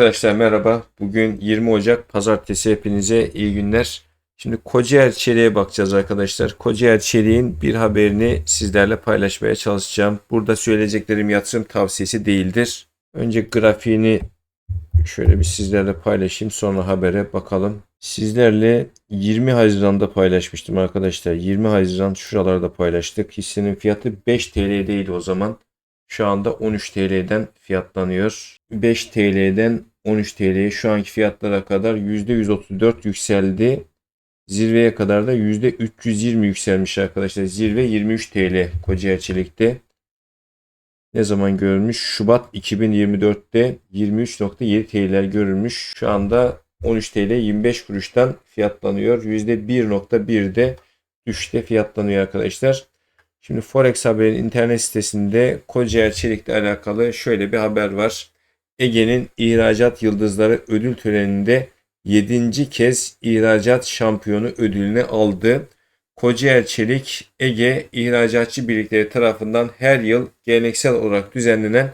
Arkadaşlar merhaba. Bugün 20 Ocak Pazartesi hepinize iyi günler. Şimdi Kocaer Çelik'e bakacağız arkadaşlar. Kocaer Çelik'in bir haberini sizlerle paylaşmaya çalışacağım. Burada söyleyeceklerim yatırım tavsiyesi değildir. Önce grafiğini şöyle bir sizlerle paylaşayım sonra habere bakalım. Sizlerle 20 Haziran'da paylaşmıştım arkadaşlar. 20 Haziran şuralarda paylaştık. Hissenin fiyatı 5 TL değil o zaman. Şu anda 13 TL'den fiyatlanıyor. 5 TL'den 13 TL'ye şu anki fiyatlara kadar %134 yükseldi. Zirveye kadar da %320 yükselmiş arkadaşlar. Zirve 23 TL Kocaeli Çelik'te. Ne zaman görülmüş? Şubat 2024'te 23.7 TL'ler görülmüş. Şu anda 13 TL 25 kuruştan fiyatlanıyor. %1.1'de düşte fiyatlanıyor arkadaşlar. Şimdi Forex Haber'in internet sitesinde Kocaeli Çelik'le alakalı şöyle bir haber var. Ege'nin ihracat yıldızları ödül töreninde 7. kez ihracat şampiyonu ödülünü aldı. Kocaeli Çelik, Ege İhracatçı Birlikleri tarafından her yıl geleneksel olarak düzenlenen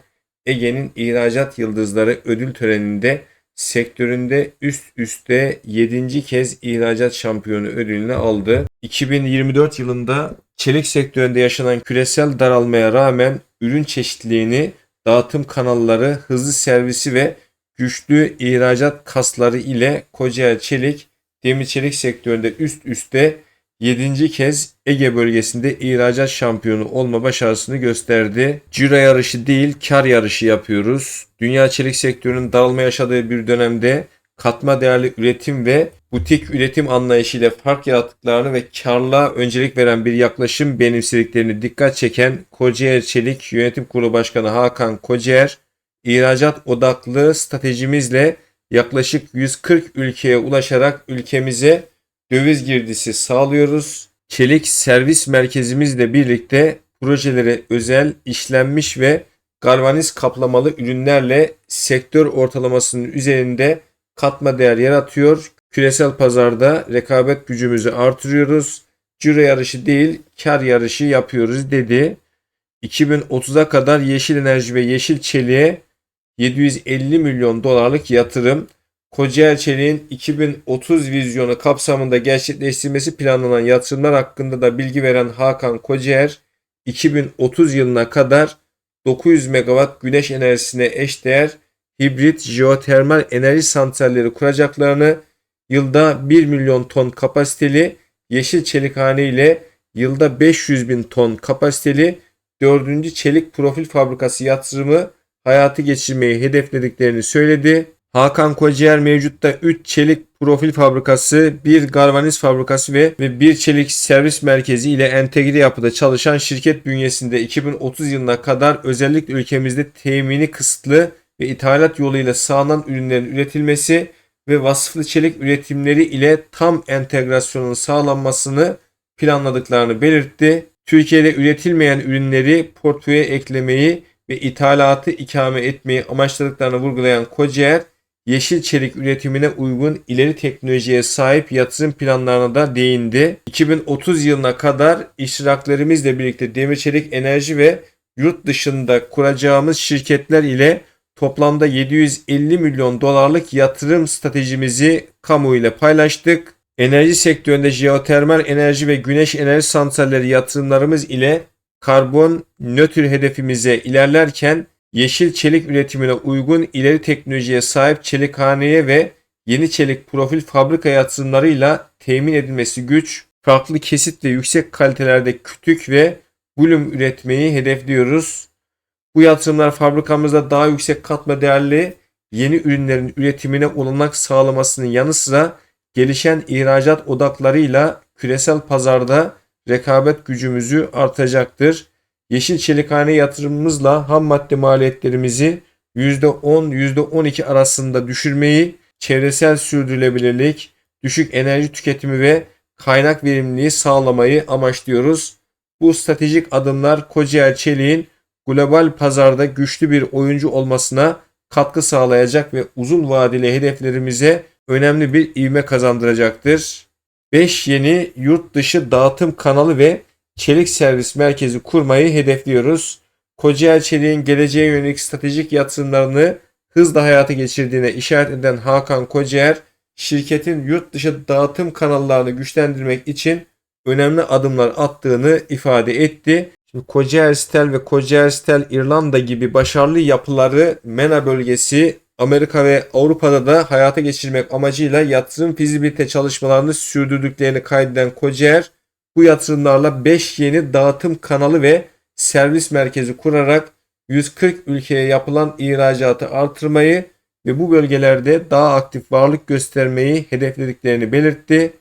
Ege'nin ihracat yıldızları ödül töreninde sektöründe üst üste 7. kez ihracat şampiyonu ödülünü aldı. 2024 yılında çelik sektöründe yaşanan küresel daralmaya rağmen ürün çeşitliliğini, dağıtım kanalları, hızlı servisi ve güçlü ihracat kasları ile Kocaeli Çelik, demir çelik sektöründe üst üste 7. kez Ege bölgesinde ihracat şampiyonu olma başarısını gösterdi. Ciro yarışı değil kar yarışı yapıyoruz. Dünya çelik sektörünün daralma yaşadığı bir dönemde katma değerli üretim ve butik üretim anlayışıyla fark yarattıklarını ve karla öncelik veren bir yaklaşım benimsediklerini dikkat çeken Kocaer Çelik Yönetim Kurulu Başkanı Hakan Kocaer, ihracat odaklı stratejimizle yaklaşık 140 ülkeye ulaşarak ülkemize döviz girdisi sağlıyoruz. Çelik servis merkezimizle birlikte projelere özel işlenmiş ve galvaniz kaplamalı ürünlerle sektör ortalamasının üzerinde katma değer yaratıyor. Küresel pazarda rekabet gücümüzü artırıyoruz. Ciro yarışı değil kar yarışı yapıyoruz dedi. 2030'a kadar yeşil enerji ve yeşil çeliğe 750 milyon dolarlık yatırım. Kocaeli Çelik'in 2030 vizyonu kapsamında gerçekleştirmesi planlanan yatırımlar hakkında da bilgi veren Hakan Kocaer, 2030 yılına kadar 900 megawatt güneş enerjisine eşdeğer hibrit jeotermal enerji santralleri kuracaklarını, yılda 1 milyon ton kapasiteli yeşil çelikhane ile yılda 500 bin ton kapasiteli 4. çelik profil fabrikası yatırımı hayatı geçirmeyi hedeflediklerini söyledi. Hakan Kocaer mevcutta 3 çelik profil fabrikası, 1 galvaniz fabrikası ve, ve 1 çelik servis merkezi ile entegre yapıda çalışan şirket bünyesinde 2030 yılına kadar özellikle ülkemizde temini kısıtlı ve ithalat yoluyla sağlanan ürünlerin üretilmesi ve vasıflı çelik üretimleri ile tam entegrasyonun sağlanmasını planladıklarını belirtti. Türkiye'de üretilmeyen ürünleri portföye eklemeyi ve ithalatı ikame etmeyi amaçladıklarını vurgulayan Kocaer, yeşil çelik üretimine uygun ileri teknolojiye sahip yatırım planlarına da değindi. 2030 yılına kadar iştiraklerimizle birlikte demir çelik enerji ve yurt dışında kuracağımız şirketler ile toplamda 750 milyon dolarlık yatırım stratejimizi kamuoyuyla paylaştık. Enerji sektöründe jeotermal enerji ve güneş enerji santralleri yatırımlarımız ile karbon nötr hedefimize ilerlerken yeşil çelik üretimine uygun ileri teknolojiye sahip çelikhaneye ve yeni çelik profil fabrika yatırımlarıyla temin edilmesi güç, farklı kesit ve yüksek kalitelerde kütük ve bulum üretmeyi hedefliyoruz. Bu yatırımlar fabrikamızda daha yüksek katma değerli yeni ürünlerin üretimine olanak sağlamasının yanı sıra gelişen ihracat odaklarıyla küresel pazarda rekabet gücümüzü artacaktır. Yeşil çelikhane yatırımımızla ham madde maliyetlerimizi %10-12 arasında düşürmeyi, çevresel sürdürülebilirlik, düşük enerji tüketimi ve kaynak verimliliği sağlamayı amaçlıyoruz. Bu stratejik adımlar Kocaeli Çelik'in global pazarda güçlü bir oyuncu olmasına katkı sağlayacak ve uzun vadeli hedeflerimize önemli bir ivme kazandıracaktır. 5 yeni yurt dışı dağıtım kanalı ve çelik servis merkezi kurmayı hedefliyoruz. Kocaeli Çelik'in geleceğe yönelik stratejik yatırımlarını hızla hayata geçirdiğine işaret eden Hakan Kocaer, şirketin yurt dışı dağıtım kanallarını güçlendirmek için önemli adımlar attığını ifade etti. Şimdi Kocaer Stel ve Kocaer Stel İrlanda gibi başarılı yapıları MENA bölgesi Amerika ve Avrupa'da da hayata geçirmek amacıyla yatırım fizibilite çalışmalarını sürdürdüklerini kaydeden Kocaer, bu yatırımlarla 5 yeni dağıtım kanalı ve servis merkezi kurarak 140 ülkeye yapılan ihracatı artırmayı ve bu bölgelerde daha aktif varlık göstermeyi hedeflediklerini belirtti.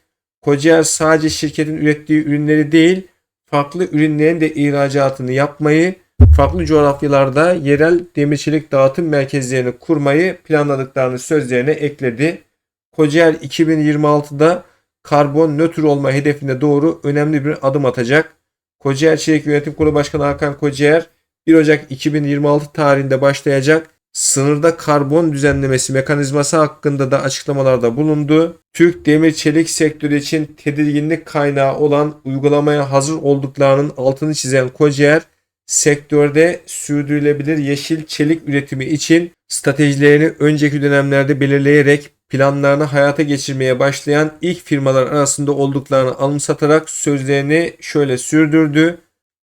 Kocaer sadece şirketin ürettiği ürünleri değil, farklı ürünlerin de ihracatını yapmayı, farklı coğrafyalarda yerel demirçilik dağıtım merkezlerini kurmayı planladıklarını sözlerine ekledi. Kocaer 2026'da karbon nötr olma hedefine doğru önemli bir adım atacak. Kocaer Çelik Yönetim Kurulu Başkanı Hakan Kocaer 1 Ocak 2026 tarihinde başlayacak sınırda karbon düzenlemesi mekanizması hakkında da açıklamalarda bulundu. Türk demir çelik sektörü için tedirginlik kaynağı olan uygulamaya hazır olduklarının altını çizen Kocaer, sektörde sürdürülebilir yeşil çelik üretimi için stratejilerini önceki dönemlerde belirleyerek planlarını hayata geçirmeye başlayan ilk firmalar arasında olduklarını anımsatarak sözlerini şöyle sürdürdü.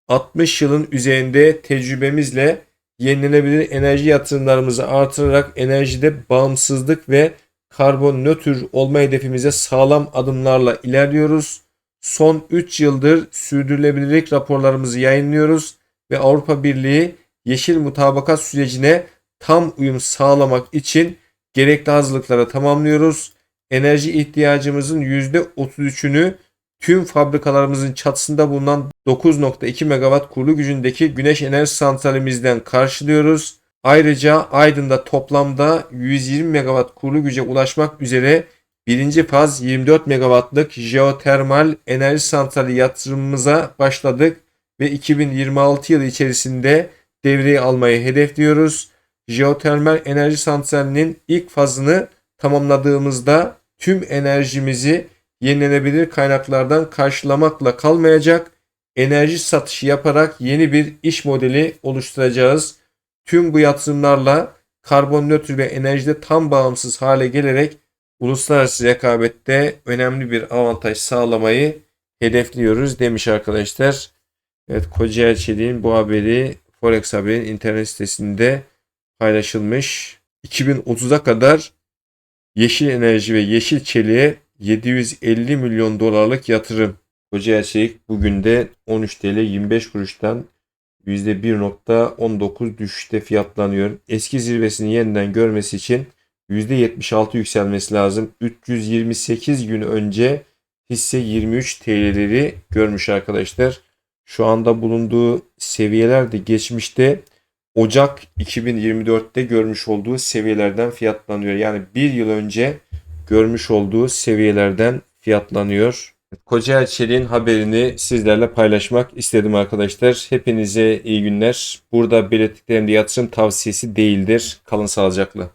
60 yılın üzerinde tecrübemizle yenilenebilir enerji yatırımlarımızı artırarak enerjide bağımsızlık ve karbon nötr olma hedefimize sağlam adımlarla ilerliyoruz. Son 3 yıldır sürdürülebilirlik raporlarımızı yayınlıyoruz ve Avrupa Birliği yeşil mutabakat sürecine tam uyum sağlamak için gerekli hazırlıkları tamamlıyoruz. Enerji ihtiyacımızın %33'ünü tüm fabrikalarımızın çatısında bulunan 9.2 megawatt kurulu gücündeki güneş enerji santralimizden karşılıyoruz. Ayrıca Aydın'da toplamda 120 megawatt kurulu güce ulaşmak üzere birinci faz 24 megawattlık jeotermal enerji santrali yatırımımıza başladık ve 2026 yılı içerisinde devreye almayı hedefliyoruz. Jeotermal enerji santralinin ilk fazını tamamladığımızda tüm enerjimizi yenilenebilir kaynaklardan karşılamakla kalmayacak, enerji satışı yaparak yeni bir iş modeli oluşturacağız. Tüm bu yatırımlarla karbon nötr ve enerjide tam bağımsız hale gelerek uluslararası rekabette önemli bir avantaj sağlamayı hedefliyoruz demiş arkadaşlar. Evet Kocaeli Çelik'in bu haberi Forex haberin internet sitesinde paylaşılmış. 2030'a kadar yeşil enerji ve yeşil çeliğe 750 milyon dolarlık yatırım. Kocaeli Çelik bugün de 13 TL 25 kuruştan %1.19 düşüşte fiyatlanıyor. Eski zirvesini yeniden görmesi için %76 yükselmesi lazım. 328 gün önce hisse 23 TL'leri görmüş arkadaşlar. Şu anda bulunduğu seviyeler de geçmişte Ocak 2024'te görmüş olduğu seviyelerden fiyatlanıyor. Yani bir yıl önce görmüş olduğu seviyelerden fiyatlanıyor. Kocaeli Çelik'in haberini sizlerle paylaşmak istedim arkadaşlar. Hepinize iyi günler. Burada belirttiklerim de yatırım tavsiyesi değildir. Kalın sağlıcakla.